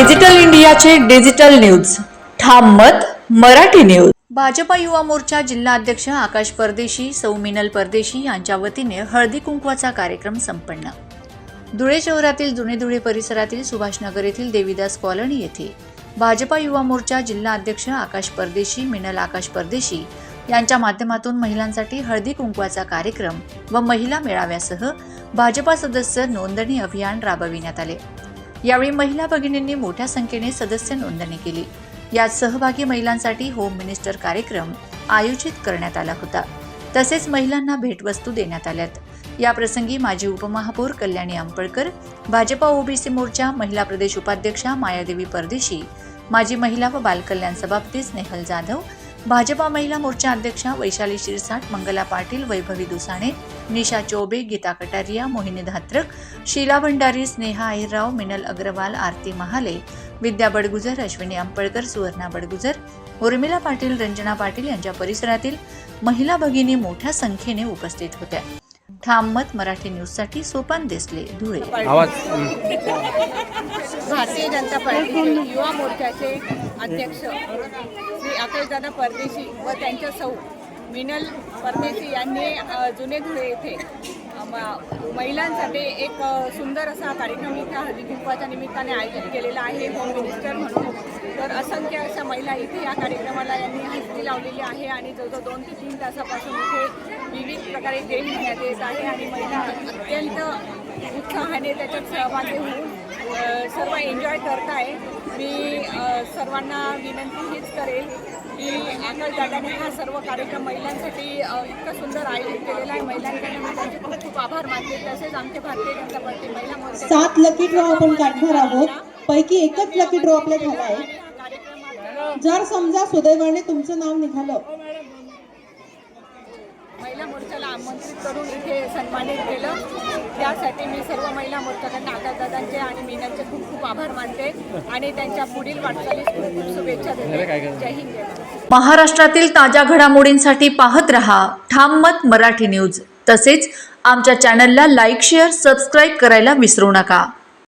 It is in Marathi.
डिजिटल इंडियाचे डिजिटल न्यूज. ठाम मत मराठी न्यूज. भाजपा युवा मोर्चा जिल्हा अध्यक्ष आकाश परदेशी सौ मिनल परदेशी यांच्या वतीने हळदी कुंकवाचा कार्यक्रम संपन्न. धुळे शहरातील जुने धुळे परिसरातील सुभाषनगर येथील देवीदास कॉलनी येथे भाजपा युवा मोर्चा जिल्हा अध्यक्ष आकाश परदेशी मिनल आकाश परदेशी यांच्या माध्यमातून महिलांसाठी हळदी कुंकवाचा कार्यक्रम व महिला मेळाव्यासह भाजपा सदस्य नोंदणी अभियान राबविण्यात आले. यावेळी महिला भगिनींनी मोठ्या संख्येने सदस्य नोंदणी केली. यात सहभागी महिलांसाठी होम मिनिस्टर कार्यक्रम आयोजित करण्यात आला होता. तसेच महिलांना भेटवस्तू देण्यात आल्यात. या प्रसंगी माजी उपमहापौर कल्याणी आंबळकर भाजपा ओबीसी मोर्चा महिला प्रदेश उपाध्यक्षा मायादेवी परदेशी माजी महिला व बालकल्याण सभापती स्नेहल जाधव भाजपा महिला मोर्चा अध्यक्षा वैशाली शिरसाट मंगला पाटील वैभवी दुसाणे निशा चौबे गीता कटारिया मोहिनी धात्रक शीला भंडारी स्नेहा अहिरराव मिनल अग्रवाल आरती महाले विद्या बडगुजर अश्विनी अंपळकर सुवर्णा बडगुजर उर्मिला पाटील रंजना पाटील यांच्या परिसरातील महिला भगिनी मोठ्या संख्येने उपस्थित होत्या. ठाम मत मराठी न्यूजसाठी सोपान देसले धुळे. आवाज. भारतीय जनता पार्टीचे युवा मोर्चाचे अध्यक्ष श्री आकाशदादा परदेशी व त्यांच्या सौ मिनल परदेशी यांनी जुने धुळे येथे महिलांसाठी एक सुंदर असा कार्यक्रम इथे हळदी कुंकवाच्या निमित्ताने आयोजित केलेला आहे. होम मिनिस्टर म्हणून महिला इथे या कार्यक्रमाला यांनी हस्ती लावलेली आहे आणि जवळजवळ दोन ते तीन तासापासून इथे विविध प्रकारे गेम घेण्यात येत आहे आणि महिला अत्यंत उत्साहाने त्याच्यात सहभागी होऊन सर्व एन्जॉय करताय. मी अ, सर्वांना विनंती हीच करेल की आकाश दादाने हा सर्व कार्यक्रम महिलांसाठी इतका सुंदर आयोजित केलेला आहे. महिलांकडे मी त्यांचे खूप खूप आभार मानते. तसेच आमचे भारतीय जनता पार्टी महिला सात लकी ड्रॉ आपण काढणार आहोत. पैकी एकच लकी ड्रॉ आपल्या झाला आहे. जर समजा सुदैवाने तुमचं नाव निघालं. महिला मोर्चाला आमंत्रित करून इथे सन्मानित केलं. त्यासाठी मी सर्व महिला मोर्चाकडनं आकाशदादांचे आणि मीनाचे खूप खूप आभार मानते आणि त्यांच्या पुढील वाटचालीस खूप खूप शुभेच्छा देते. जय हिंद. महाराष्ट्रातील ताज्या घडामोडींसाठी पाहत रहा ठाम मत मराठी न्यूज. तसेच आमच्या चॅनलला लाईक शेअर सबस्क्राईब करायला विसरू नका.